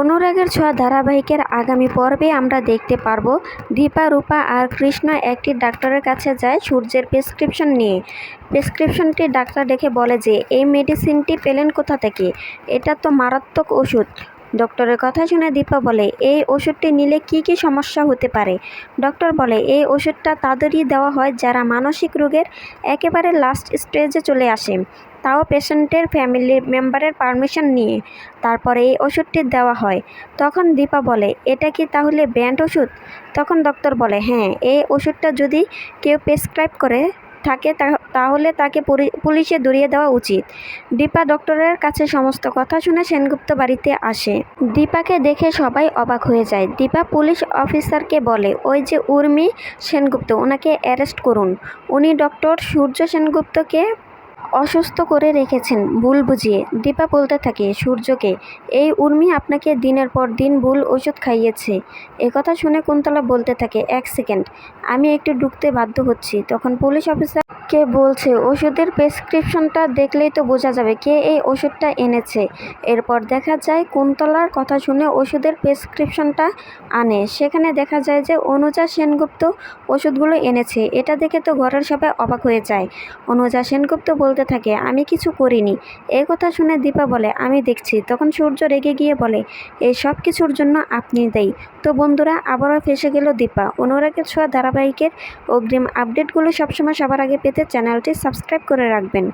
অনুরাগের ছোঁয়া ধারাবাহিকের আগামী পর্বে আমরা দেখতে পারব দীপা, রূপা আর কৃষ্ণ একটি ডাক্তারের কাছে যায় সূর্যের প্রেসক্রিপশন নিয়ে। প্রেসক্রিপশনটি ডাক্তার দেখে বলে যে, এই মেডিসিনটি পেলেন কোথা থেকে? এটা তো মারাত্মক ওষুধ। ডক্টরের কথা শুনে দীপা বলে, এই ওষুধটি নিলে কি কি সমস্যা হতে পারে? ডক্টর বলে, এই ওষুধটা তাদেরই দেওয়া হয় যারা মানসিক রোগের একেবারে লাস্ট স্টেজে চলে আসে। তাও পেশেন্টের ফ্যামিলি মেম্বারের পারমিশন নিয়ে তারপরে এই ওষুধটি দেওয়া হয়। তখন দীপা বলে, এটা কি তাহলে ব্যান্ড ওষুধ? তখন ডক্টর বলে হ্যাঁ এই ওষুধটা যদি কেউ প্রেসক্রাইব করে থাকে তাহলে তাকে পুলিশে ধরিয়ে দেওয়া উচিত। দীপা ডক্টরের কাছে সমস্ত কথা শুনে সেনগুপ্ত বাড়িতে আসে। দীপাকে দেখে সবাই অবাক হয়ে যায়। দীপা পুলিশ অফিসারকে বলে, ওই যে উর্মি সেনগুপ্ত, ওনাকে অ্যারেস্ট করুন। উনি ডক্টর সূর্য সেনগুপ্তকে অসুস্থ করে রেখেছেন, ভুল বুঝিয়ে। দীপা বলতে থাকে, সূর্যকে, এই উর্মি আপনাকে দিনের পর দিন ভুল ওষুধ খাইয়েছে। একথা শুনে কুন্তলা বলতে থাকে, এক সেকেন্ড, আমি একটু ঢুকতে বাধ্য হচ্ছি। তখন পুলিশ অফিসারকে বলছে, ওষুধের প্রেসক্রিপশনটা দেখলেই তো বোঝা যাবে কে এই ওষুধটা এনেছে। এরপর দেখা যায়, কুন্তলার কথা শুনে ওষুধের প্রেসক্রিপশনটা আনে। সেখানে দেখা যায় যে, অনুজা সেনগুপ্ত ওষুধগুলো এনেছে। এটা দেখে তো ঘরের সবাই অবাক হয়ে যায়। অনুজা সেনগুপ্ত বলতে থাকে, আমি কিছু করিনি। এই কথা শুনে দীপা বলে, আমি দেখছি। তখন সূর্য রেগে গিয়ে বলে, এই সব কিছুর জন্য আপনি দেই। তো বন্ধুরা, আবারও ফেসে গেল দীপা। অনুরাগের ছোঁয়া ধারাবাহিকের অগ্রিম আপডেটগুলো সবসময় সবার আগে পেতে চ্যানেলটি সাবস্ক্রাইব করে রাখবেন।